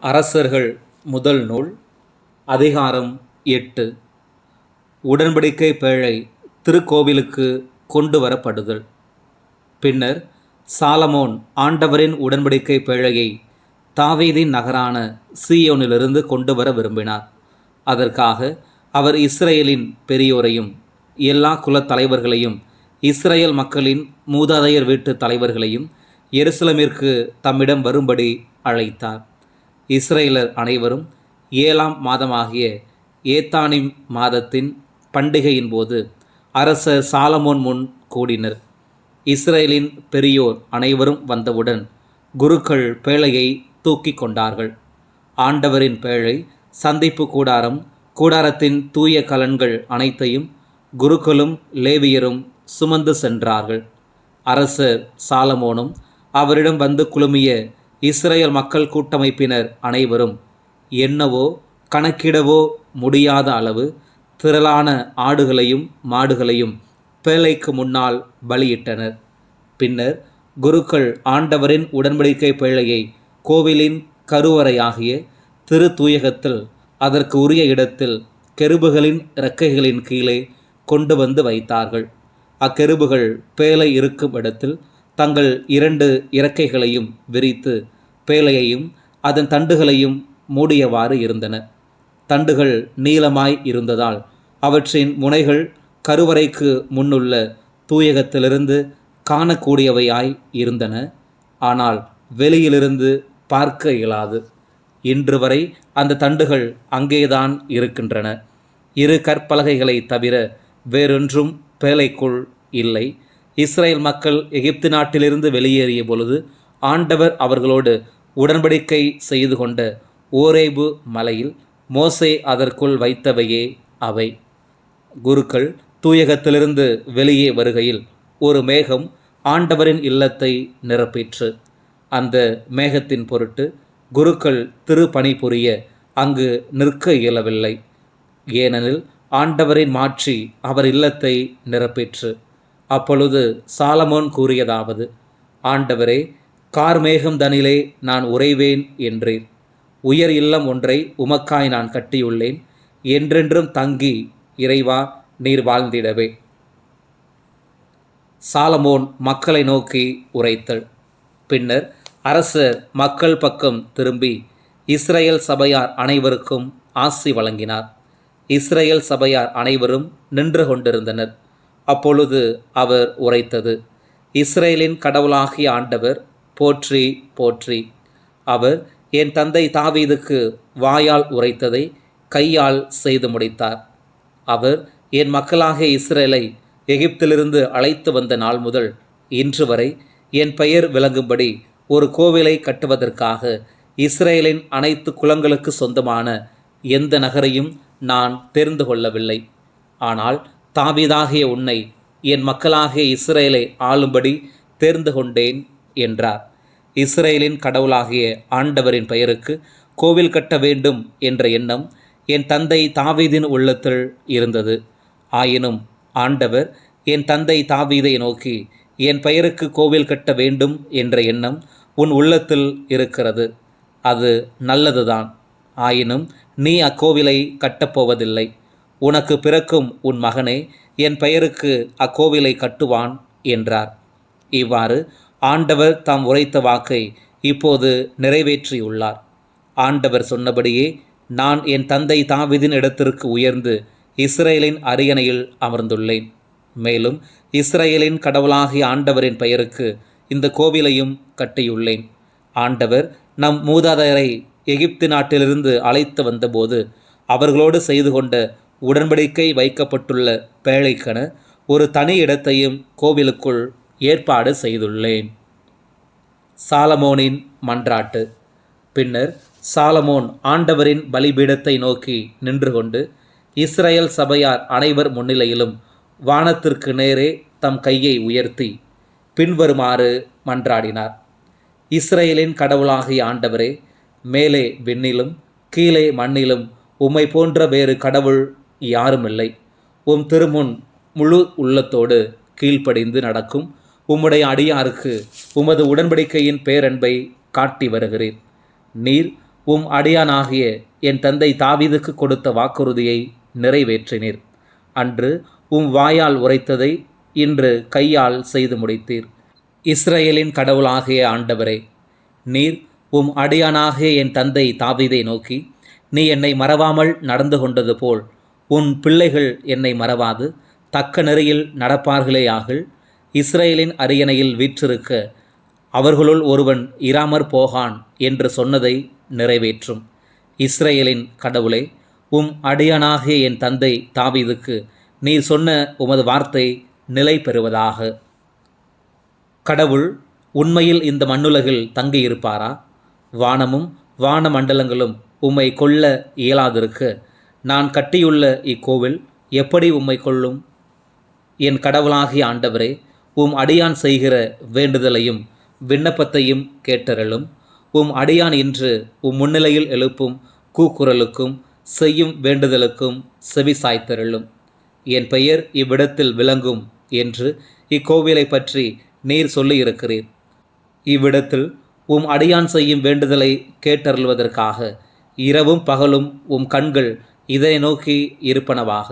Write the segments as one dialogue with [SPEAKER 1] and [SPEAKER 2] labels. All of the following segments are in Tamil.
[SPEAKER 1] அரசர்கள் முதல் நூல் அதிகாரம் எட்டு. உடன்படிக்கை பேழை திருக்கோவிலுக்கு கொண்டு வரப்படுதல். பின்னர் சாலமோன் ஆண்டவரின் உடன்படிக்கை பேழையை தாவீதின் நகரான சீயோனிலிருந்து கொண்டு வர விரும்பினார். அதற்காக அவர் இஸ்ரேலின் பெரியோரையும் எல்லா குலத் தலைவர்களையும் இஸ்ரேல் மக்களின் மூதாதையர் வீட்டு தலைவர்களையும் எருசலமிற்கு தம்மிடம் வரும்படி அழைத்தார். இஸ்ரேலர் அனைவரும் ஏழாம் மாதமாகிய ஏத்தானிம் மாதத்தின் பண்டிகையின் போது அரசர் சாலமோன் முன் கூடினர். இஸ்ரேலின் பெரியோர் அனைவரும் வந்தவுடன் குருக்கள் பேழையை தூக்கி கொண்டார்கள். ஆண்டவரின் பேழை சந்திப்பு கூடாரம் கூடாரத்தின் தூய கலன்கள் அனைத்தையும் குருக்களும் லேவியரும் சுமந்து சென்றார்கள். அரசர் சாலமோனும் அவரிடம் வந்து குழுமிய இஸ்ரேல் மக்கள் கூட்டமைப்பினர் அனைவரும் என்னவோ கணக்கிடவோ முடியாத அளவு திரளான ஆடுகளையும் மாடுகளையும் பேழைக்கு முன்னால் பலியிட்டனர். பின்னர் குருக்கள் ஆண்டவரின் உடன்படிக்கை பேழையை கோவிலின் கருவறையாகிய திரு தூயகத்தில் அதற்கு உரிய இடத்தில் கெருபுகளின் இறக்கைகளின் கீழே கொண்டு வந்து வைத்தார்கள். அக்கெருபுகள் பேழை இருக்கும் இடத்தில் தங்கள் இரண்டு இறக்கைகளையும் விரித்து பேலையையும் அதன் தண்டுகளையும் மூடியவாறு இருந்தன. தண்டுகள் நீளமாய் இருந்ததால் அவற்றின் முனைகள் கருவறைக்கு முன்னுள்ள தூயகத்திலிருந்து காணக்கூடியவையாய் இருந்தன. ஆனால் வெளியிலிருந்து பார்க்க இயலாது. இன்று வரை அந்த தண்டுகள் அங்கேதான் இருக்கின்றன. இரு கற்பலகைகளை தவிர வேறொன்றும் பேழைக்குள் இல்லை. இஸ்ரேல் மக்கள் எகிப்து நாட்டிலிருந்து வெளியேறிய பொழுது ஆண்டவர் அவர்களோடு உடன்படிக்கை செய்து கொண்ட ஓரேபு மலையில் மோசே அதற்குள் வைத்தவையே அவை. குருக்கள் தூயகத்திலிருந்து வெளியே வருகையில் ஒரு மேகம் ஆண்டவரின் இல்லத்தை நிரப்பிற்று. அந்த மேகத்தின் பொருட்டு குருக்கள் திருப்பணி புரிய அங்கு நிற்க இயலவில்லை. ஏனெனில் ஆண்டவரின் மாற்றி அவர் இல்லத்தை நிரப்பிற்று. அப்பொழுது சாலமோன் கூறியதாவது ஆண்டவரே கார்மேகம் தனிலே நான் உறைவேன் என்றேன் உயர் இல்லம் ஒன்றை உமக்காய் நான் கட்டியுள்ளேன். என்றென்றும் தங்கி இறைவா நீர் வாழ்ந்திடவே. சாலமோன் மக்களை நோக்கி உரைத்தல். பின்னர் அரசர் மக்கள் பக்கம் திரும்பி இஸ்ரேல் சபையார் அனைவருக்கும் ஆசி வழங்கினார். இஸ்ரேல் சபையார் அனைவரும் நின்று கொண்டிருந்தனர். அப்பொழுது அவர் உரைத்தது இஸ்ரேலின் கடவுளாகிய ஆண்டவர் போற்றி போற்றி. அவர் என் தந்தை தாவீதுக்கு வாயால் உரைத்ததை கையால் செய்து முடித்தார். அவர் என் மக்களாகிய இஸ்ரேலை எகிப்திலிருந்து அழைத்து வந்த நாள் முதல் இன்று வரை என் பெயர் விளங்கும்படி ஒரு கோவிலை கட்டுவதற்காக இஸ்ரேலின் அனைத்து குலங்களுக்கு சொந்தமான எந்த நகரையும் நான் தெரிந்து கொள்ளவில்லை. ஆனால் தாவீதாகிய உன்னை என் மக்களாகிய இஸ்ரேலை ஆளும்படி தேர்ந்து கொண்டேன் என்றார். இஸ்ரேலின் கடவுளாகிய ஆண்டவரின் பெயருக்கு கோவில் கட்ட வேண்டும் என்ற எண்ணம் என் தந்தை தாவீதின் உள்ளத்தில் இருந்தது. ஆயினும் ஆண்டவர் என் தந்தை தாவீதை நோக்கி என் பெயருக்கு கோவில் கட்ட வேண்டும் என்ற எண்ணம் உன் உள்ளத்தில் இருக்கிறது. அது நல்லதுதான். ஆயினும் நீ அக்கோவிலை கட்டப்போவதில்லை உனக்கு பிறக்கும் உன் மகனே என் பெயருக்கு அக்கோவிலை கட்டுவான் என்றார். இவ்வாறு ஆண்டவர் தாம் உரைத்த வாக்கை இப்போது நிறைவேற்றியுள்ளார். ஆண்டவர் சொன்னபடியே நான் என் தந்தை தாவிதின் இடத்திற்கு உயர்ந்து இஸ்ரேலின் அரியணையில் அமர்ந்துள்ளேன். மேலும் இஸ்ரேலின் கடவுளாகிய ஆண்டவரின் பெயருக்கு இந்த கோவிலையும் கட்டியுள்ளேன். ஆண்டவர் நம் மூதாதையரை எகிப்து நாட்டிலிருந்து அழைத்து வந்தபோது அவர்களோடு செய்து கொண்ட உடன்படிக்கை வைக்கப்பட்டுள்ள பேழைக்கென ஒரு தனி இடத்தையும் கோவிலுக்குள் ஏற்பாடு செய்துள்ளேன். சாலமோனின் மன்றாட்டு. பின்னர் சாலமோன் ஆண்டவரின் பலிபீடத்தை நோக்கி நின்று கொண்டு இஸ்ரேல் சபையார் அனைவர் முன்னிலையிலும் வானத்திற்கு நேரே தம் கையை உயர்த்தி பின்வருமாறு மன்றாடினார். இஸ்ரேலின் கடவுளாகிய ஆண்டவரே மேலே விண்ணிலும் கீழே மண்ணிலும் உம்மை போன்ற வேறு கடவுள் யாருமில்லை. உம் திருமுன் முழு உள்ளத்தோடு கீழ்ப்படிந்து நடக்கும் உம்முடைய அடியாருக்கு உமது உடன்படிக்கையின் பேரன்பை காட்டி வருகிறேன். நீர் உம் அடியானாகிய என் தந்தை தாவீதுக்கு கொடுத்த வாக்குறுதியை நிறைவேற்றினீர். அன்று உம் வாயால் உரைத்ததை இன்று கையால் செய்து முடித்தீர். இஸ்ரேலின் கடவுளாகிய ஆண்டவரே நீர் உம் அடியானாகிய என் தந்தை தாவீதை நோக்கி நீ என்னை மறவாமல் நடந்து கொண்டது போல் உன் பிள்ளைகள் என்னை மறவாது. தக்க நெறியில் நடப்பார்களேயாகில் இஸ்ரேலின் அரியணையில் வீற்றிருக்க அவர்களுள் ஒருவன் இராமற் போகான் என்று சொன்னதை நிறைவேற்றும். இஸ்ரேலின் கடவுளே உம் அடியானாகிய என் தந்தை தாவிதுக்கு நீ சொன்ன உமது வார்த்தை நிலை பெறுவதாக. கடவுள் உண்மையில் இந்த மண்ணுலகில் தங்கியிருப்பாரா? வானமும் வான மண்டலங்களும் உம்மை கொல்ல இயலாதிருக்க நான் கட்டியுள்ள இக்கோவில் எப்படி உம்மை கொள்ளும் என் கடவுளாகிய ஆண்டவரே உம் அடியான் செய்கிற வேண்டுதலையும் விண்ணப்பத்தையும் கேட்டருளும். உம் அடியான் இன்று உம் முன்னிலையில் எழுப்பும் கூக்குரலுக்கும் செய்யும் வேண்டுதலுக்கும் செவி சாய்த்தருளும். என் பெயர் இவ்விடத்தில் விளங்கும் என்று இக்கோவிலை பற்றி நீர் சொல்லியிருக்கிறீர். இவ்விடத்தில் உம் அடியான் செய்யும் வேண்டுதலை கேட்டருள்வதற்காக இரவும் பகலும் உம் கண்கள் இதை நோக்கி இருப்பனவாக.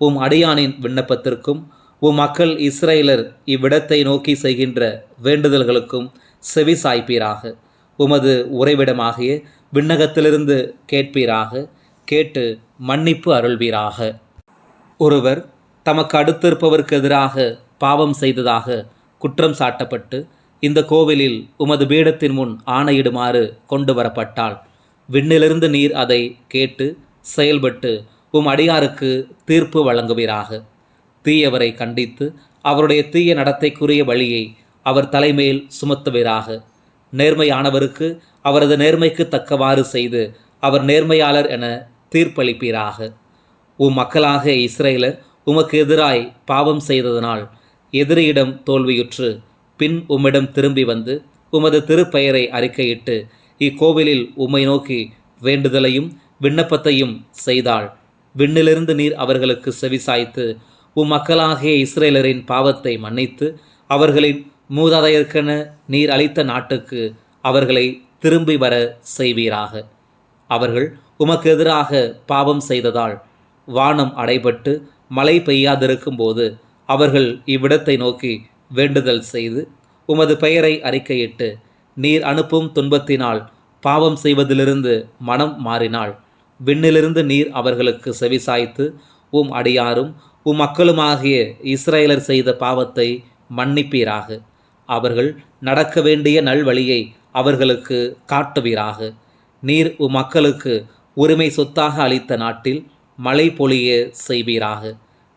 [SPEAKER 1] உம் அடியானின் விண்ணப்பத்திற்கும் உம் மக்கள் இஸ்ரேலர் இவ்விடத்தை நோக்கி செய்கின்ற வேண்டுதல்களுக்கும் செவி சாய்ப்பீராக. உமது உறைவிடமாகிய விண்ணகத்திலிருந்து கேட்பீராக கேட்டு மன்னிப்பு அருள்வீராக. ஒருவர் தமக்கு அடுத்திருப்பவருக்கு எதிராக பாவம் செய்ததாக குற்றம் சாட்டப்பட்டு இந்த கோவிலில் உமது பீடத்தின் முன் ஆணையிடுமாறு கொண்டு வரப்பட்டால் விண்ணிலிருந்து நீர் அதை கேட்டு செயல்பட்டு உம் அடியாருக்கு தீர்ப்பு வழங்குவீராக. தீயவரை கண்டித்து அவருடைய தீய நடத்தைக்குரிய வழியை அவர் தலைமையில் சுமத்துவீராக. நேர்மையானவருக்கு அவரது நேர்மைக்கு தக்கவாறு செய்து அவர் நேர்மையாளர் என தீர்ப்பளிப்பீராக. உம் மக்களாக இஸ்ரேலர் உமக்கு எதிராய் பாவம் செய்ததனால் எதிரியிடம் தோல்வியுற்று பின் உம்மிடம் திரும்பி வந்து உமது திருப்பெயரை அறிக்கையிட்டு இக்கோவிலில் உம்மை நோக்கி வேண்டுதலையும் விண்ணப்பத்தையும் செய்தாள். விண்ணிலிருந்து நீர் அவர்களுக்கு செவிசாய்த்து உம் மக்களாகிய இஸ்ரேலரின் பாவத்தை மன்னித்து அவர்களின் மூதாதையர்க்கென நீர் அளித்த நாட்டுக்கு அவர்களை திரும்பி வர செய்வீராக. அவர்கள் உமக்கு எதிராக பாவம் செய்ததால் வானம் அடைபட்டு மழை பெய்யாதிருக்கும் போது அவர்கள் இவ்விடத்தை நோக்கி வேண்டுதல் செய்து உமது பெயரை அறிக்கையிட்டு நீர் அனுப்பும் துன்பத்தினால் பாவம் செய்வதிலிருந்து மனம் மாறினாள். விண்ணிலிருந்து நீர் அவர்களுக்கு செவிசாய்த்து உம் அடியாரும் உம் மக்களுமாகிய இஸ்ரேலர் செய்த பாவத்தை மன்னிப்பீராக. அவர்கள் நடக்க வேண்டிய நல்வழியை அவர்களுக்கு காட்டுவீராக. நீர் உம் மக்களுக்கு உரிமை சொத்தாக அளித்த நாட்டில் மழை பொழிய செய்வீராக.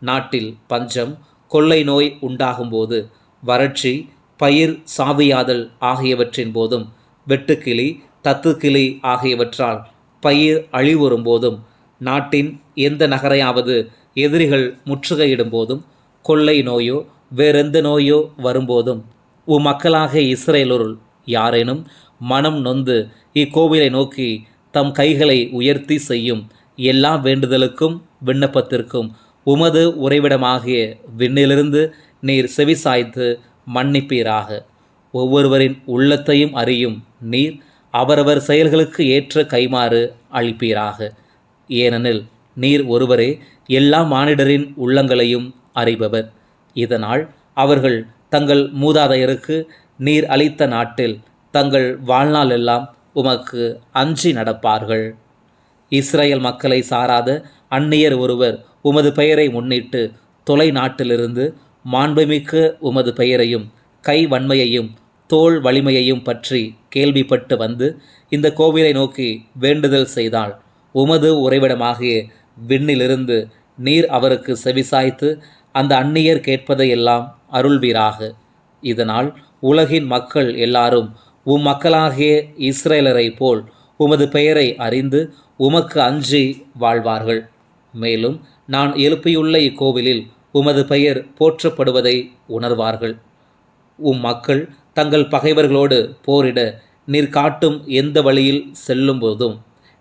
[SPEAKER 1] நாட்டில் பஞ்சம் கொள்ளை நோய் உண்டாகும்போது வறட்சி பயிர் சாவியாதல் ஆகியவற்றின் போதும் வெட்டுக்கிளி தத்துக்கிளி ஆகியவற்றால் பயிர் அழிவுறும் போதும் நாட்டின் எந்த நகரையாவது எதிரிகள் முற்றுகையிடும் போதும் கொள்ளை நோயோ வேறெந்த நோயோ வரும்போதும் உமக்களாக மக்களாக இஸ்ரேலுருள் யாரேனும் மனம் நொந்து இக்கோவிலை நோக்கி தம் கைகளை உயர்த்தி செய்யும் எல்லா வேண்டுதலுக்கும் விண்ணப்பத்திற்கும் உமது உறைவிடமாகிய விண்ணிலிருந்து நீர் செவிசாய்த்து மன்னிப்பீராக. ஒவ்வொருவரின் உள்ளத்தையும் அறியும் நீர் அவரவர் செயல்களுக்கு ஏற்ற கைமாறு அளிப்பீராக ஏனெனில் நீர் ஒருவரே எல்லா மானிடரின் உள்ளங்களையும் அறிபவர். இதனால் அவர்கள் தங்கள் மூதாதையருக்கு நீர் அளித்த நாட்டில் தங்கள் வாழ்நாளெல்லாம் உமக்கு அஞ்சி நடப்பார்கள். இஸ்ரேல் மக்களை சாராத அந்நியர் ஒருவர் உமது பெயரை முன்னிட்டு தொலை நாட்டிலிருந்து மாண்புமிக்க உமது பெயரையும் கை வன்மையையும் தோல் வலிமையையும் பற்றி கேள்விப்பட்டு வந்து இந்த கோவிலை நோக்கி வேண்டுதல் செய்தால் உமது உறைவிடமாகிய விண்ணிலிருந்து நீர் அவருக்கு செவிசாய்த்து அந்த அந்நியர் கேட்பதையெல்லாம் அருள்வீராக. இதனால் உலகின் மக்கள் எல்லாரும் உம் மக்களாகிய இஸ்ரேலரை போல் உமது பெயரை அறிந்து உமக்கு அஞ்சி வாழ்வார்கள். மேலும் நான் எழுப்பியுள்ள இக்கோவிலில் உமது பெயர் போற்றப்படுவதை உணர்வார்கள். உம் மக்கள் தங்கள் பகைவர்களோடு போரிட நீர் காட்டும் எந்த வழியில் செல்லும் போதும்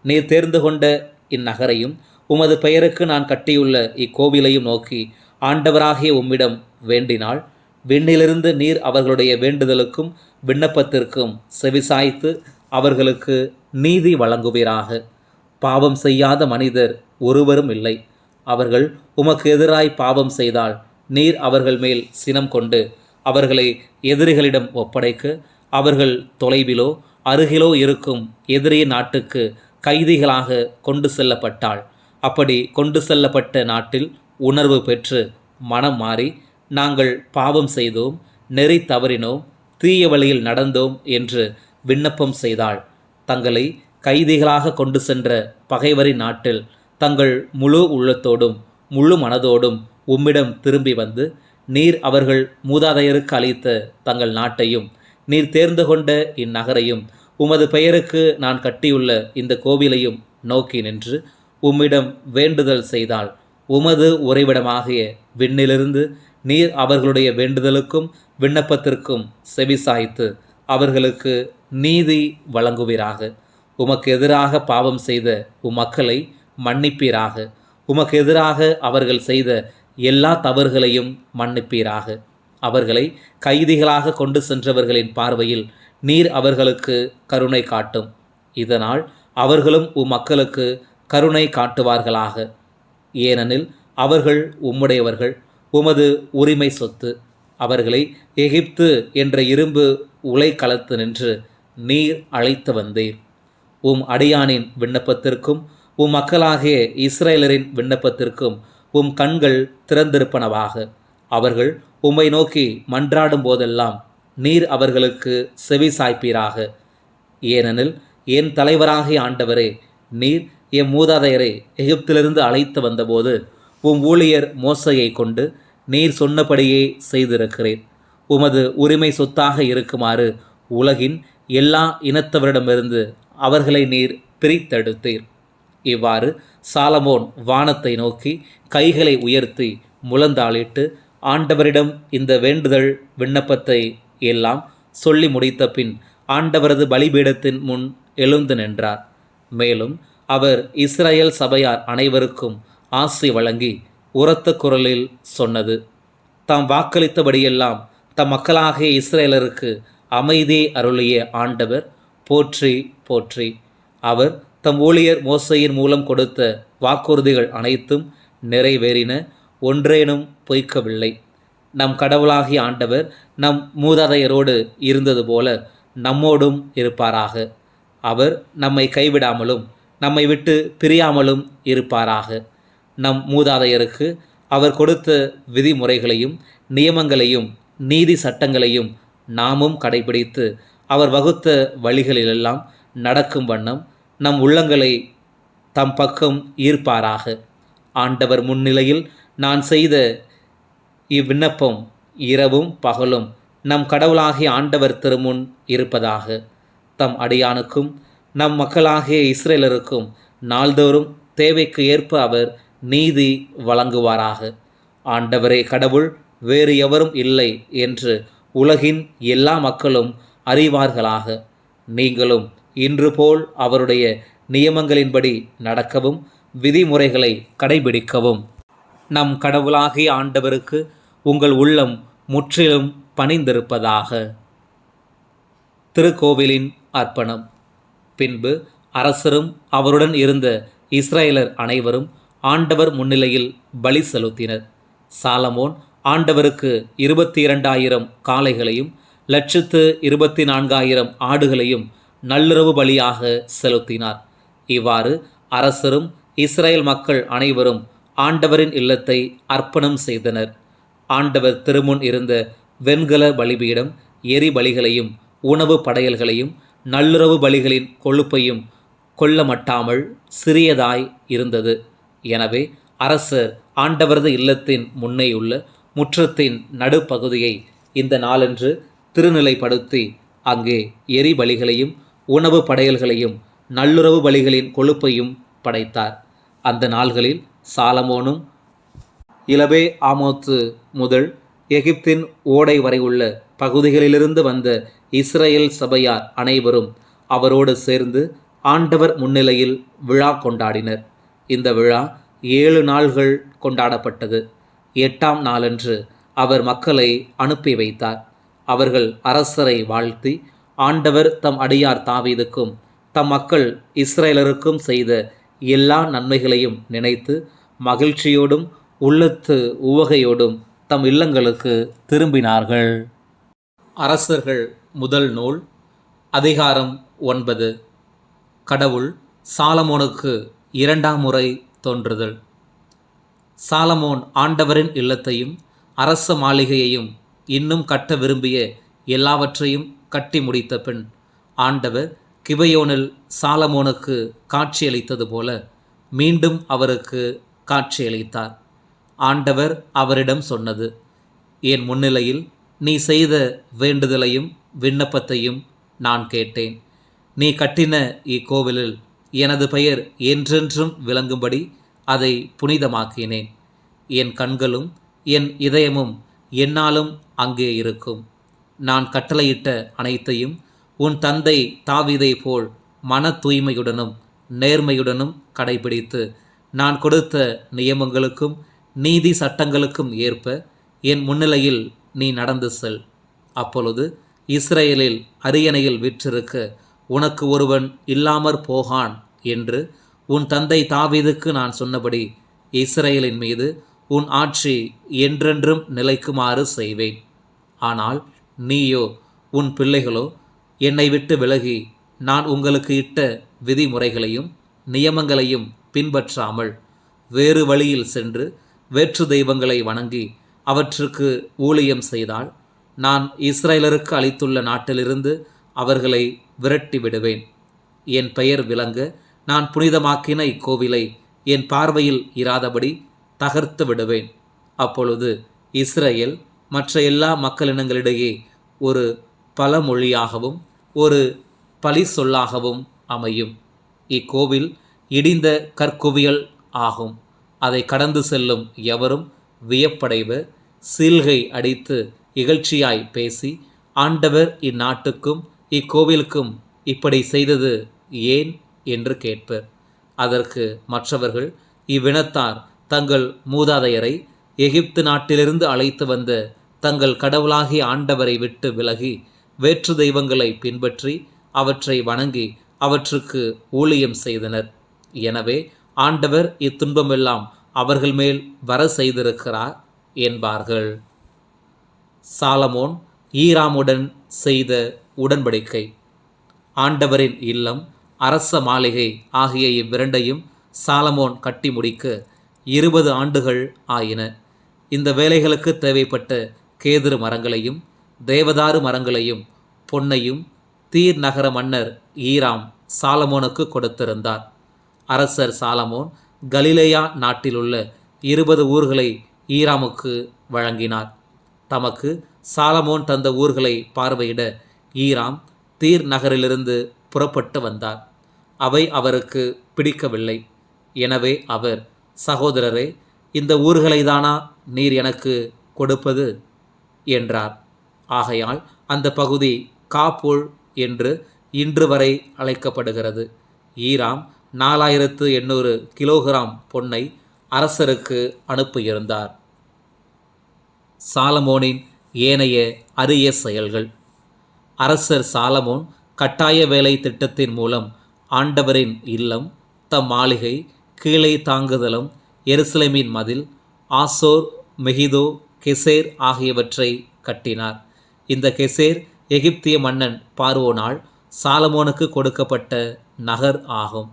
[SPEAKER 1] நீர் தேர்ந்து கொண்ட இந்நகரையும் உமது பெயருக்கு நான் கட்டியுள்ள இக்கோவிலையும் நோக்கி ஆண்டவராகிய உம்மிடம் வேண்டினால் விண்ணிலிருந்து நீர் அவர்களுடைய வேண்டுதலுக்கும் விண்ணப்பத்திற்கும் செவிசாய்த்து அவர்களுக்கு நீதி வழங்குவீராக. பாவம் செய்யாத மனிதர் ஒருவரும் இல்லை. அவர்கள் உமக்கு எதிராய் பாவம் செய்தால் நீர் அவர்கள் மேல் சினம் கொண்டு அவர்களை எதிரிகளிடம் ஒப்படைக்க. அவர்கள் தொலைவிலோ அருகிலோ இருக்கும் எதிரிய நாட்டுக்கு கைதிகளாக கொண்டு செல்லப்பட்டாள். அப்படி கொண்டு செல்லப்பட்ட நாட்டில் உணர்வு பெற்று மனம் மாறி நாங்கள் பாவம் செய்தோம் நெறி தவறினோம் தீய வழியில் நடந்தோம் என்று விண்ணப்பம் செய்தாள். தங்களை கைதிகளாக கொண்டு சென்ற பகைவரின் நாட்டில் தங்கள் முழு உள்ளத்தோடும் முழு மனதோடும் உம்மிடம் திரும்பி வந்து நீர் அவர்கள் மூதாதையருக்கு அளித்த தங்கள் நாட்டையும் நீர் தேர்ந்து கொண்ட இந்நகரையும் உமது பெயருக்கு நான் கட்டியுள்ள இந்த கோவிலையும் நோக்கி நின்று உம்மிடம் வேண்டுதல் செய்தால் உமது உறைவிடமாகிய விண்ணிலிருந்து நீர் அவர்களுடைய வேண்டுதலுக்கும் விண்ணப்பத்திற்கும் செவிசாய்த்து அவர்களுக்கு நீதி வழங்குவீராக. உமக்கு எதிராக பாவம் செய்த உம் மக்களை மன்னிப்பீராக. உமக்கு எதிராக அவர்கள் செய்த எல்லா தவறுகளையும் மன்னிப்பீராக. அவர்களை கைதிகளாக கொண்டு சென்றவர்களின் பார்வையில் நீர் அவர்களுக்கு கருணை காட்டும். இதனால் அவர்களும் உம் மக்களுக்கு கருணை காட்டுவார்களாக. ஏனெனில் அவர்கள் உம்முடையவர்கள் உமது உரிமை சொத்து. அவர்களை எகிப்து என்ற இரும்பு உலை களத்து நின்று நீர் அழைத்து வந்தீர். உம் அடியானின் விண்ணப்பத்திற்கும் உம் மக்களாகிய இஸ்ரேலரின் விண்ணப்பத்திற்கும் உம் கண்கள் திறந்திருப்பனவாக. அவர்கள் உம்மை நோக்கி மன்றாடும் போதெல்லாம் நீர் அவர்களுக்கு செவி சாய்ப்பீராக. ஏனெனில் என் தலைவராகிய ஆண்டவரே நீர் என் மூதாதையரை எகிப்திலிருந்து அழைத்து வந்தபோது உம் ஊழியர் மோசையை கொண்டு நீர் சொன்னபடியே செய்திருக்கிறேன் உமது உரிமை சொத்தாக இருக்குமாறு உலகின் எல்லா இனத்தவரிடமிருந்து அவர்களை நீர் பிரித்தெடுத்தீர். இவ்வாறு சாலமோன் வானத்தை நோக்கி கைகளை உயர்த்தி முழந்தாளிட்டு ஆண்டவரிடம் இந்த வேண்டுதல் விண்ணப்பத்தை எல்லாம் சொல்லி முடித்த பின் ஆண்டவரது பலிபீடத்தின் முன் எழுந்து நின்றார். மேலும் அவர் இஸ்ரேல் சபையார் அனைவருக்கும் ஆசி வழங்கி உரத்த குரலில் சொன்னது தாம் வாக்களித்தபடியெல்லாம் தம் மக்களாகிய இஸ்ரேலருக்கு அமைதியை அருளிய ஆண்டவர் போற்றி போற்றி. அவர் தம் ஊழியர் மோசையின் மூலம் கொடுத்த வாக்குறுதிகள் அனைத்தும் நிறைவேறின ஒன்றேனும் பொய்க்கவில்லை. நம் கடவுளாகிய ஆண்டவர் நம் மூதாதையரோடு இருந்தது போல நம்மோடும் இருப்பாராக. அவர் நம்மை கைவிடாமலும் நம்மை விட்டு பிரியாமலும் இருப்பாராக. நம் மூதாதையருக்கு அவர் கொடுத்த விதிமுறைகளையும் நியமங்களையும் நீதி சட்டங்களையும் நாமும் கடைபிடித்து அவர் வகுத்த வழிகளிலெல்லாம் நடக்கும் வண்ணம் நம் உள்ளங்களை தம் பக்கம் ஈர்ப்பாராக. ஆண்டவர் முன்னிலையில் நான் செய்த இவ்விண்ணப்பம் இரவும் பகலும் நம் கடவுளாகிய ஆண்டவர் திருமுன் இருப்பதாக. தம் அடியானுக்கும் நம் மக்களாகிய இஸ்ரேலருக்கும் நாள்தோறும் தேவைக்கு ஏற்ப அவர் நீதி வழங்குவாராக. ஆண்டவரே கடவுள் வேறு எவரும் இல்லை என்று உலகின் எல்லா மக்களும் அறிவார்களாக. நீங்களும் இன்று போல் அவருடைய நியமங்களின்படி நடக்கவும் விதிமுறைகளை கடைபிடிக்கவும். நம் கடவுளாகிய ஆண்டவருக்கு உங்கள் உள்ளம் முற்றிலும் பணிந்திருப்பதாக. திருக்கோவிலின் அர்ப்பணம். பின்பு அரசரும் அவருடன் இருந்த இஸ்ரேலர் அனைவரும் ஆண்டவர் முன்னிலையில் பலி செலுத்தினர். சாலமோன் ஆண்டவருக்கு இருபத்தி இரண்டாயிரம் காளைகளையும் லட்சத்து இருபத்தி நான்காயிரம் ஆடுகளையும் நள்ளிரவு பலியாக செலுத்தினார். இவ்வாறு அரசரும் இஸ்ரேல் மக்கள் அனைவரும் ஆண்டவரின் இல்லத்தை அர்ப்பணம் செய்தனர். ஆண்டவர் திருமுன் இருந்த வெண்கல பலிபீடம் எரி பலிகளையும் உணவு படையல்களையும் நள்ளிரவு பலிகளின் கொழுப்பையும் கொல்லமட்டாமல் சிறியதாய் இருந்தது. எனவே அரசர் ஆண்டவரது இல்லத்தின் முன்னேயுள்ள முற்றத்தின் நடுப்பகுதியை இந்த நாளன்று திருநிலைப்படுத்தி அங்கே எரிபலிகளையும் உணவு படையல்களையும் நல்லுறவு பலிகளின் கொழுப்பையும் படைத்தார். அந்த நாள்களில் சாலமோனும் இலபே ஆமோத்து முதல் எகிப்தின் ஓடை வரை உள்ள பகுதிகளிலிருந்து வந்த இஸ்ரேல் சபையார் அனைவரும் அவரோடு சேர்ந்து ஆண்டவர் முன்னிலையில் விழா கொண்டாடினர். இந்த விழா ஏழு நாள்கள் கொண்டாடப்பட்டது. எட்டாம் நாளன்று அவர் மக்களை அனுப்பி வைத்தார். அவர்கள் அரசரை வாழ்த்தி ஆண்டவர் தம் அடியார் தாவீதுக்கும் தம் மக்கள் இஸ்ரேலருக்கும் செய்த எல்லா நன்மைகளையும் நினைத்து மகிழ்ச்சியோடும் உள்ளத்து உவகையோடும் தம் இல்லங்களுக்கு திரும்பினார்கள். அரசர்கள் முதல் நூல் அதிகாரம் ஒன்பது. கடவுள் சாலமோனுக்கு இரண்டாம் முறை தோன்றுதல். சாலமோன் ஆண்டவரின் இல்லத்தையும் அரச மாளிகையையும் இன்னும் கட்ட விரும்பிய எல்லாவற்றையும் கட்டி முடித்த பின் ஆண்டவர் கிபையோனில் சாலமோனுக்கு காட்சியளித்தது போல மீண்டும் அவருக்கு காட்சியளித்தார். ஆண்டவர் அவரிடம் சொன்னது என் முன்னிலையில் நீ செய்த வேண்டுதலையும் விண்ணப்பத்தையும் நான் கேட்டேன். நீ கட்டின இக்கோவிலில் எனது பெயர் என்றென்றும் விளங்கும்படி அதை புனிதமாக்கினேன். என் கண்களும் என் இதயமும் என்னாலும் அங்கே இருக்கும். நான் கட்டளையிட்ட அனைத்தையும் உன் தந்தை தாவிதை போல் மன தூய்மையுடனும் நேர்மையுடனும் கடைபிடித்து நான் கொடுத்த நியமங்களுக்கும் நீதி சட்டங்களுக்கும் ஏற்ப என் முன்னிலையில் நீ நடந்து செல். அப்பொழுது இஸ்ரேலில் அரியணையில் விற்றிருக்க உனக்கு ஒருவன் இல்லாமற் போகான் என்று உன் தந்தை தாவீதுக்கு நான் சொன்னபடி இஸ்ரேலின் மீது உன் ஆட்சி என்றென்றும் நிலைக்குமாறு செய்வேன். ஆனால் நீயோ உன் பிள்ளைகளோ என்னை விட்டு விலகி நான் உங்களுக்கு இட்ட விதிமுறைகளையும் நியமங்களையும் பின்பற்றாமல் வேறு வழியில் சென்று வேற்று தெய்வங்களை வணங்கி அவற்றுக்கு ஊழியம் செய்தால் நான் இஸ்ரேலருக்கு அளித்துள்ள நாட்டிலிருந்து அவர்களை விரட்டி விடுவேன். என் பெயர் விளங்க நான் புனிதமாக்கின இக்கோவிலை என் பார்வையில் இராதபடி தகர்த்து விடுவேன். அப்பொழுது இஸ்ரேல் மற்ற எல்லா மக்களினங்களிடையே ஒரு பழமொழியாகவும் ஒரு பழி சொல்லாகவும் அமையும். இக்கோவில் இடிந்த கற்குவியல் ஆகும். அதை கடந்து செல்லும் எவரும் வியப்படைவு சீல்கை அடித்து இகழ்ச்சியாய் பேசி ஆண்டவர் இந்நாட்டுக்கும் இக்கோவிலுக்கும் இப்படி செய்தது ஏன் என்று கேட்பர். அதற்கு மற்றவர்கள் இவ்வினத்தார் தங்கள் மூதாதையரை எகிப்து நாட்டிலிருந்து அழைத்து வந்த தங்கள் கடவுளாகிய ஆண்டவரை விட்டு விலகி வேற்று தெய்வங்களை பின்பற்றி அவற்றை வணங்கி அவற்றுக்கு ஊழியம் செய்தனர். எனவே ஆண்டவர் இத்துன்பமெல்லாம் அவர்கள் மேல் வர செய்திருக்கிறார் என்பார்கள். சாலமோன் ஈராமுடன் செய்த உடன்படிக்கை. ஆண்டவரின் இல்லம் அரச மாளிகை ஆகிய இவ்விரண்டையும் சாலமோன் கட்டி முடிக்க இருபது ஆண்டுகள் ஆயின. இந்த வேலைகளுக்கு தேவைப்பட்ட கேதுரு மரங்களையும் தேவதாரு மரங்களையும் பொன்னையும் தீர் நகர மன்னர் ஈராம் சாலமோனுக்கு கொடுத்திருந்தார். அரசர் சாலமோன் கலிலேயா நாட்டிலுள்ள இருபது ஊர்களை ஈராமுக்கு வழங்கினார். தமக்கு சாலமோன் தந்த ஊர்களை பார்வையிட ஈராம் தீர் நகரிலிருந்து புறப்பட்டு வந்தார். அவை அவருக்கு பிடிக்கவில்லை. எனவே அவர் சகோதரரே இந்த ஊர்களை தானா நீர் எனக்கு கொடுப்பது? என்றார். ஆகையால் அந்த பகுதி காப்பூல் என்று இன்று வரை அழைக்கப்படுகிறது. ஈராம் நாலாயிரத்து எண்ணூறு கிலோகிராம் பொன்னை அரசருக்கு அனுப்பியிருந்தார். சாலமோனின் ஏனைய அரிய செயல்கள். அரசர் சாலமோன் கட்டாய வேலை திட்டத்தின் மூலம் ஆண்டவரின் இல்லம் தம் மாளிகை கீழே தாங்குதலும் எருசலேமின் மதில் ஆசோர் மெஹிதோ கெசேர் ஆகியவற்றை கட்டினார். இந்த கெசேர் எகிப்திய மன்னன் பார்வோனால் சாலமோனுக்கு கொடுக்கப்பட்ட நகர் ஆகும்.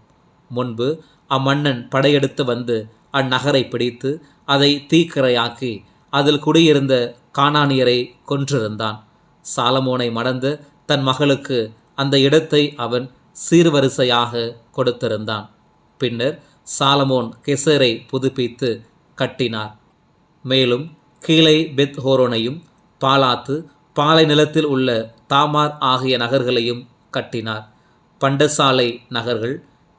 [SPEAKER 1] முன்பு அம்மன்னன் படையெடுத்து வந்து அந்நகரை பிடித்து அதை தீக்கிரையாக்கி அதில் குடியிருந்த காணானியரை கொன்றிருந்தான். சாலமோனை மணந்து தன் மகளுக்கு அந்த இடத்தை அவன் சீர்வரிசையாக கொடுத்திருந்தான். பின்னர் சாலமோன் கெசரை புதுப்பித்து கட்டினார். மேலும் கீழே பெத் ஹோரோனையும் பாலாத்து பாலை நிலத்தில் உள்ள தாமார் ஆகிய நகர்களையும் கட்டினார். பண்டசாலை நகர்கள்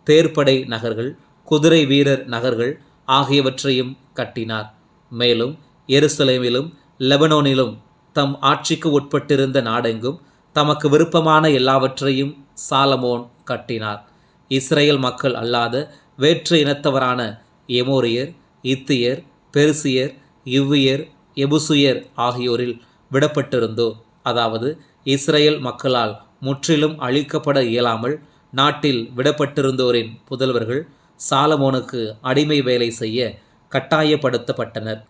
[SPEAKER 1] தேர்ப்படை நகர்கள் குதிரை வீரர் நகர்கள் ஆகியவற்றையும் கட்டினார். மேலும் எருசலேமிலும் லெபனோனிலும் தம் ஆட்சிக்கு உட்பட்டிருந்த நாடெங்கும் தமக்கு விருப்பமான எல்லாவற்றையும் சாலமோன் கட்டினார். இஸ்ரேல் மக்கள் அல்லாத வேற்று இனத்தவரான எமோரியர் இத்தியர் பெருசியர் இவ்வியர் எபுசுயர் ஆகியோரில் விடப்பட்டிருந்தோ? அதாவது இஸ்ரேல் மக்களால் முற்றிலும் அழிக்கப்பட இயலாமல் நாட்டில் விடப்பட்டிருந்தோரின் புதல்வர்கள் சாலமோனுக்கு அடிமை வேலை செய்ய கட்டாயப்படுத்தப்பட்டனர்.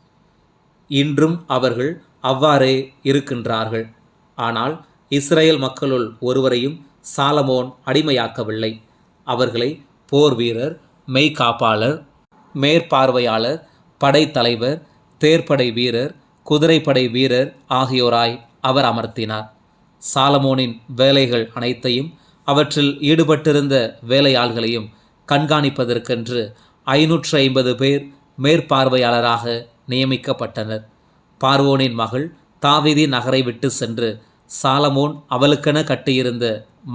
[SPEAKER 1] இன்றும் அவர்கள் அவ்வாறே இருக்கின்றார்கள். ஆனால் இஸ்ரேல் மக்களுள் ஒருவரையும் சாலமோன் அடிமையாக்கவில்லை. அவர்களை போர் வீரர் மெய்காப்பாளர் மேற்பார்வையாளர் படைத்தலைவர் தேர்ப்படை வீரர் குதிரைப்படை வீரர் ஆகியோராய் அவர் அமர்த்தினார். சாலமோனின் வேலைகள் அனைத்தையும் அவற்றில் ஈடுபட்டிருந்த வேலையாள்களையும் கண்காணிப்பதற்கென்று ஐநூற்று ஐம்பது பேர் மேற்பார்வையாளராக நியமிக்கப்பட்டனர். பார்வோனின் மகள் தாவிதி நகரை விட்டு சென்று சாலமோன் அவளுக்கென கட்டியிருந்த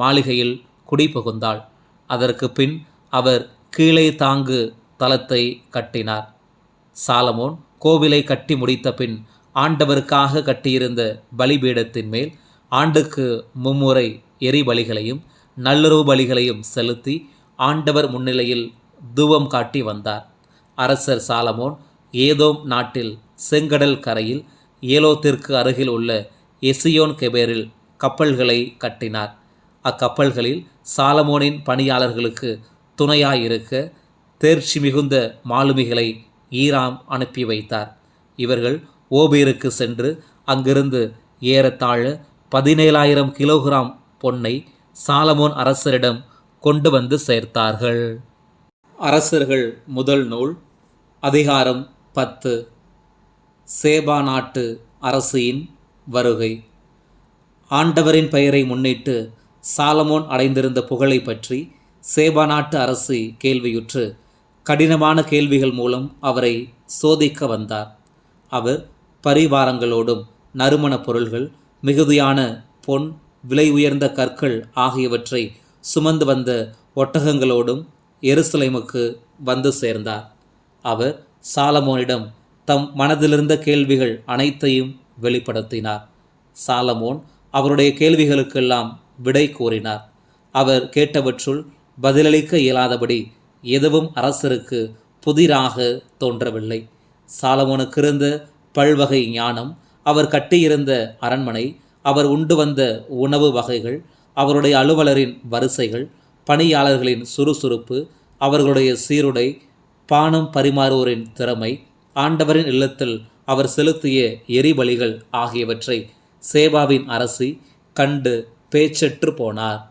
[SPEAKER 1] மாளிகையில் குடிபுகுந்தாள். அதற்கு பின் அவர் கீழே தாங்கு தளத்தை கட்டினார். சாலமோன் கோவிலை கட்டி முடித்த பின் ஆண்டவருக்காக கட்டியிருந்த பலிபீடத்தின் மேல் ஆண்டுக்கு மும்முறை எரிபலிகளையும் நல்லுறவு பலிகளையும் செலுத்தி ஆண்டவர் முன்னிலையில் தூவம் காட்டி வந்தார். அரசர் சாலமோன் ஏதோம் நாட்டில் செங்கடல் கரையில் ஏலோத்திற்கு அருகில் உள்ள எசியோன் கெபேரில் கப்பல்களை கட்டினார். அக்கப்பல்களில் சாலமோனின் பணியாளர்களுக்கு துணையாயிருக்க தேர்ச்சி மிகுந்த மாலுமிகளை ஈராம் அனுப்பி வைத்தார். இவர்கள் ஓபீருக்கு சென்று அங்கிருந்து ஏறத்தாழ பதினேழாயிரம் கிலோகிராம் பொன்னை சாலமோன் அரசரிடம் கொண்டு வந்து சேர்த்தார்கள். அரசர்கள் முதல் நூல் அதிகாரம் பத்து சேபா நாட்டு அரசியின் வருகை. ஆண்டவரின் பெயரை முன்னிட்டு சாலமோன் அடைந்திருந்த புகழை பற்றி சேபா நாட்டு அரசு கேள்வியுற்று கடினமான கேள்விகள் மூலம் அவரை சோதிக்க வந்தார். அவர் பரிவாரங்களோடும் நறுமணப் பொருள்கள் மிகுதியான பொன் விலை உயர்ந்த கற்கள் ஆகியவற்றை சுமந்து வந்த ஒட்டகங்களோடும் எருசலேமுக்கு வந்து சேர்ந்தார். அவர் சாலமோனிடம் தம் மனதிலிருந்த கேள்விகள் அனைத்தையும் வெளிப்படுத்தினார். சாலமோன் அவருடைய கேள்விகளுக்கெல்லாம் விடை கூறினார். அவர் கேட்டவற்றுள் பதிலளிக்க இயலாதபடி எதுவும் அரசருக்கு புதிராக தோன்றவில்லை. சாலமோனுக்கு இருந்த பல்வகை ஞானம் அவர் கட்டியிருந்த அரண்மனை அவர் உண்டு வந்த உணவு வகைகள் அவருடைய அலுவலரின் வரிசைகள் பணியாளர்களின் சுறுசுறுப்பு அவர்களுடைய சீருடை பானம் பரிமாறுவோரின் திறமை ஆண்டவரின் இல்லத்தில் அவர் செலுத்திய எரிபலிகள் ஆகியவற்றை சேபாவின் அரசி கண்டு பேச்சற்று போனார்.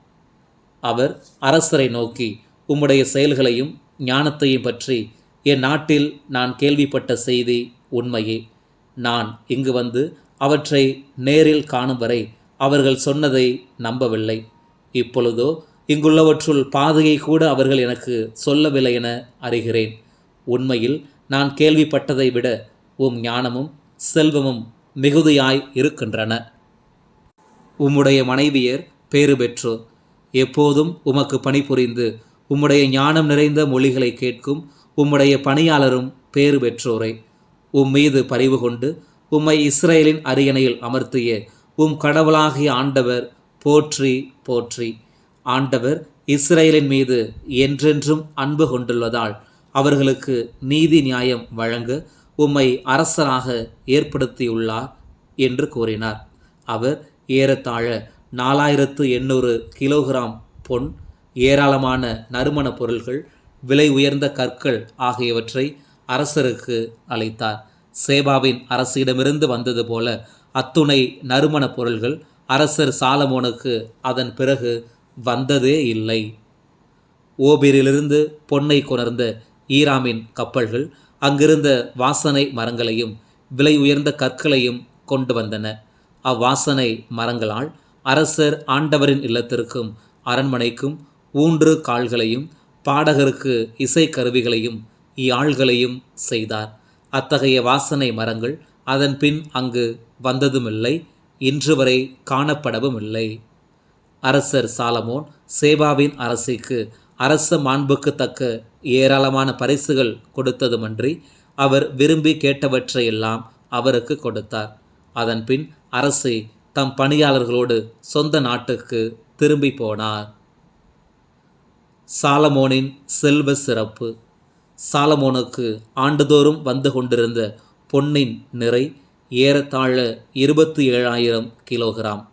[SPEAKER 1] அவர் அரசரை நோக்கி உம்முடைய செயல்களையும் ஞானத்தையும் பற்றி என் நாட்டில் நான் கேள்விப்பட்ட செய்தி உண்மையே. நான் இங்கு வந்து அவற்றை நேரில் காணும் வரை அவர்கள் சொன்னதை நம்பவில்லை. இப்பொழுதோ இங்குள்ளவற்றுள் பாதையை கூட அவர்கள் எனக்கு சொல்லவில்லை என அறிகிறேன். உண்மையில் நான் கேள்விப்பட்டதை விட உம் ஞானமும் செல்வமும் மிகுதியாய் இருக்கின்றன. உம்முடைய மனைவியர் பேறு பெற்றோர். எப்போதும் உமக்கு பணிபுரிந்து உம்முடைய ஞானம் நிறைந்த மொழிகளை கேட்கும் உம்முடைய பணியாளரும் பேறு பெற்றோரே. உம் மீது பரிவு கொண்டு உம்மை இஸ்ரேலின் அரியணையில் அமர்த்திய உம் கடவுளாகிய ஆண்டவர் போற்றி போற்றி. ஆண்டவர் இஸ்ரேலின் மீது என்றென்றும் அன்பு கொண்டுள்ளதால் அவர்களுக்கு நீதி நியாயம் வழங்க உம்மை அரசராக ஏற்படுத்தியுள்ளார் என்று கூறினார். அவர் ஏறத்தாழ நாலாயிரத்து எண்ணூறு கிலோகிராம் பொன் ஏராளமான நறுமணப் பொருள்கள் விலை உயர்ந்த கற்கள் ஆகியவற்றை அரசருக்கு அளித்தார். சேபாவின் அரசிடமிருந்து வந்தது போல அத்துணை நறுமணப் பொருள்கள் அரசர் சாலமோனுக்கு அதன் பிறகு வந்ததே இல்லை. ஓபிரிலிருந்து பொன்னை கொணர்ந்த ஈராமின் கப்பல்கள் அங்கிருந்த வாசனை மரங்களையும் விலை உயர்ந்த கற்களையும் கொண்டு வந்தன. அவ்வாசனை மரங்களால் அரசர் ஆண்டவரின் இல்லத்திற்கும் அரண்மனைக்கும் ஊன்று கால்களையும் பாடகருக்கு இசைக்கருவிகளையும் யாழ்களையும் செய்தார். அத்தகைய வாசனை மரங்கள் அதன் பின் அங்கு வந்ததுமில்லை இன்று வரை காணப்படவும் இல்லை அரசர் சாலமோன் சேபாவின் அரசிக்கு அரச மாண்புக்கு தக்க ஏராளமான பரிசுகள் கொடுத்ததுமன்றி அவர் விரும்பி கேட்டவற்றையெல்லாம் அவருக்கு கொடுத்தார். அதன்பின் அரசி தம் பணியாளர்களோடு சொந்த நாட்டுக்கு திரும்பி போனார். சாலமோனின் செல்வ சிறப்பு. சாலமோனுக்கு ஆண்டுதோறும் வந்து கொண்டிருந்த பொன்னின் நிறை ஏறத்தாழ இருபத்தி ஏழாயிரம் கிலோகிராம்.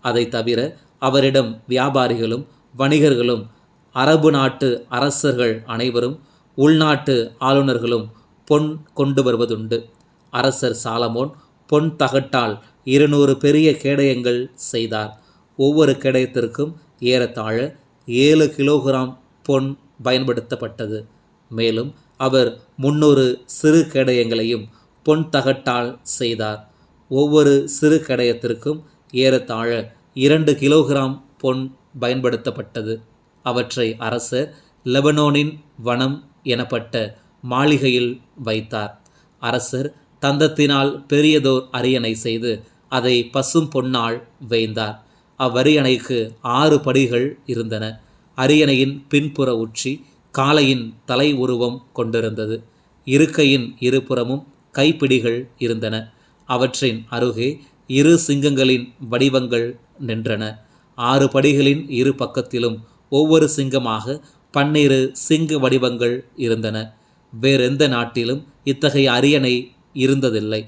[SPEAKER 1] அதை தவிர அவரிடம் வியாபாரிகளும் வணிகர்களும் அரபு நாட்டு அரசர்கள் அனைவரும் உள்நாட்டு ஆளுநர்களும் பொன் கொண்டு வருவதுண்டு. அரசர் சாலமோன் பொன் தகட்டால் இருநூறு பெரிய கேடயங்கள் செய்தார். ஒவ்வொரு கேடயத்திற்கும் ஏறத்தாழ ஏழு கிலோகிராம் பொன் பயன்படுத்தப்பட்டது. மேலும் அவர் முன்னூறு சிறு கேடயங்களையும் பொன் தகட்டால் செய்தார். ஒவ்வொரு சிறு கேடயத்திற்கும் ஏறத்தாழ இரண்டு கிலோகிராம் பொன் பயன்படுத்தப்பட்டது. அவற்றை அரசர் லெபனோனின் வனம் எனப்பட்ட மாளிகையில் வைத்தார். அரசர் தந்தத்தினால் பெரியதோர் அரியணை செய்து அதை பசும் பொன்னால் வேய்ந்தார் அவ்வரியணைக்கு ஆறு படிகள் இருந்தன. அரியணையின் பின்புற உச்சி காளையின் தலை உருவம் கொண்டிருந்தது. இருக்கையின் இருபுறமும் கைப்பிடிகள் இருந்தன. அவற்றின் அருகே இரு சிங்கங்களின் வடிவங்கள் நின்றன. ஆறு படிகளின் இரு பக்கத்திலும் ஒவ்வொரு சிங்கமாக பன்னிரு சிங்க வடிவங்கள் இருந்தன. வேறெந்த நாட்டிலும் இத்தகைய அரியணை இருந்ததில்லை.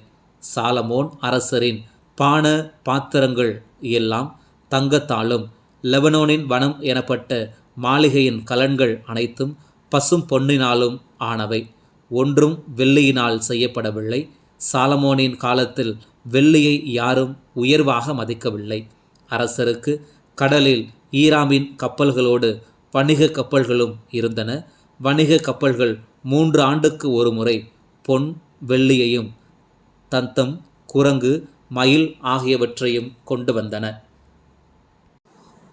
[SPEAKER 1] சாலமோன் அரசரின் பான பாத்திரங்கள் எல்லாம் தங்கத்தாலும் லெபனோனின் வனம் எனப்பட்ட மாளிகையின் கலன்கள் அனைத்தும் பசும் பொன்னினாலும் ஆனவை. ஒன்றும் வெள்ளியினால் செய்யப்படவில்லை. சாலமோனின் காலத்தில் வெள்ளியை யாரும் உயர்வாக மதிக்கவில்லை. அரசருக்கு கடலில் ஈராமின் கப்பல்களோடு வணிக கப்பல்களும் இருந்தன. வணிக கப்பல்கள் மூன்று ஆண்டுக்கு ஒரு முறை பொன் வெள்ளியையும் தந்தம் குரங்கு மயில் ஆகியவற்றையும் கொண்டு வந்தன.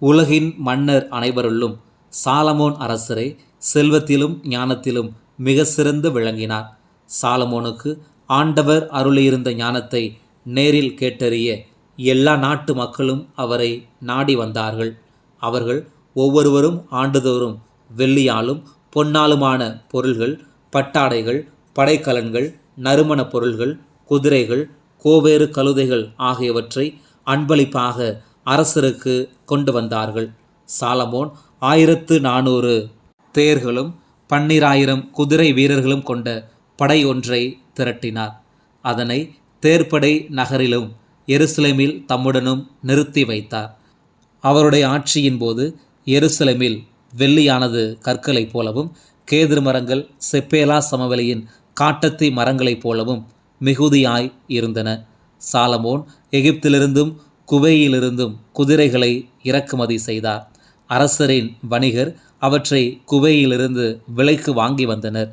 [SPEAKER 1] உலகின் மன்னர் அனைவருள்ளும் சாலமோன் அரசரே செல்வத்திலும் ஞானத்திலும் மிக சிறந்து விளங்கினார். சாலமோனுக்கு ஆண்டவர் அருளியிருந்த ஞானத்தை நேரில் கேட்டறிய எல்லா நாட்டு மக்களும் அவரை நாடி வந்தார்கள். அவர்கள் ஒவ்வொருவரும் ஆண்டுதோறும் வெள்ளியாலும் பொன்னாலுமான பொருள்கள் பட்டாடைகள் படைக்கலன்கள் நறுமணப் பொருள்கள் குதிரைகள் கோவேறு கழுதைகள் ஆகியவற்றை அன்பளிப்பாக அரசருக்கு கொண்டு வந்தார்கள். சாலமோன் ஆயிரத்து நானூறு தேர்களும் பன்னிராயிரம் குதிரை வீரர்களும் கொண்ட படை ஒன்றை திரட்டினார். அதனை தேர்ப்படை நகரிலும் எருசலேமில் தம்முடனும் நிறுத்தி வைத்தார். அவருடைய ஆட்சியின் போது எருசலேமில் வெள்ளியானது கற்களைப் போலவும் கேதிர் மரங்கள் செப்பேலா சமவெளியின் காட்டத்தி மரங்களைப் போலவும் மிகுதியாய் இருந்தன. சாலமோன் எகிப்திலிருந்தும் குவையிலிருந்தும் குதிரைகளை இறக்குமதி செய்தார். அரசரின் வணிகர் அவற்றை குவையிலிருந்து விலைக்கு வாங்கி வந்தனர்.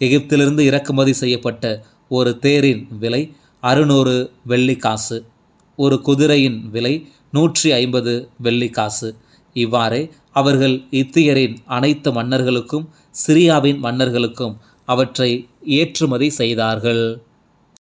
[SPEAKER 1] எகிப்திலிருந்து இறக்குமதி செய்யப்பட்ட ஒரு தேரின் விலை அறுநூறு வெள்ளிக்காசு ஒரு குதிரையின் விலை நூற்றி ஐம்பது வெள்ளிக்காசு இவ்வாறே அவர்கள் இத்தியரின் அனைத்து மன்னர்களுக்கும் சிரியாவின் மன்னர்களுக்கும் அவற்றை ஏற்றுமதி செய்தார்கள்.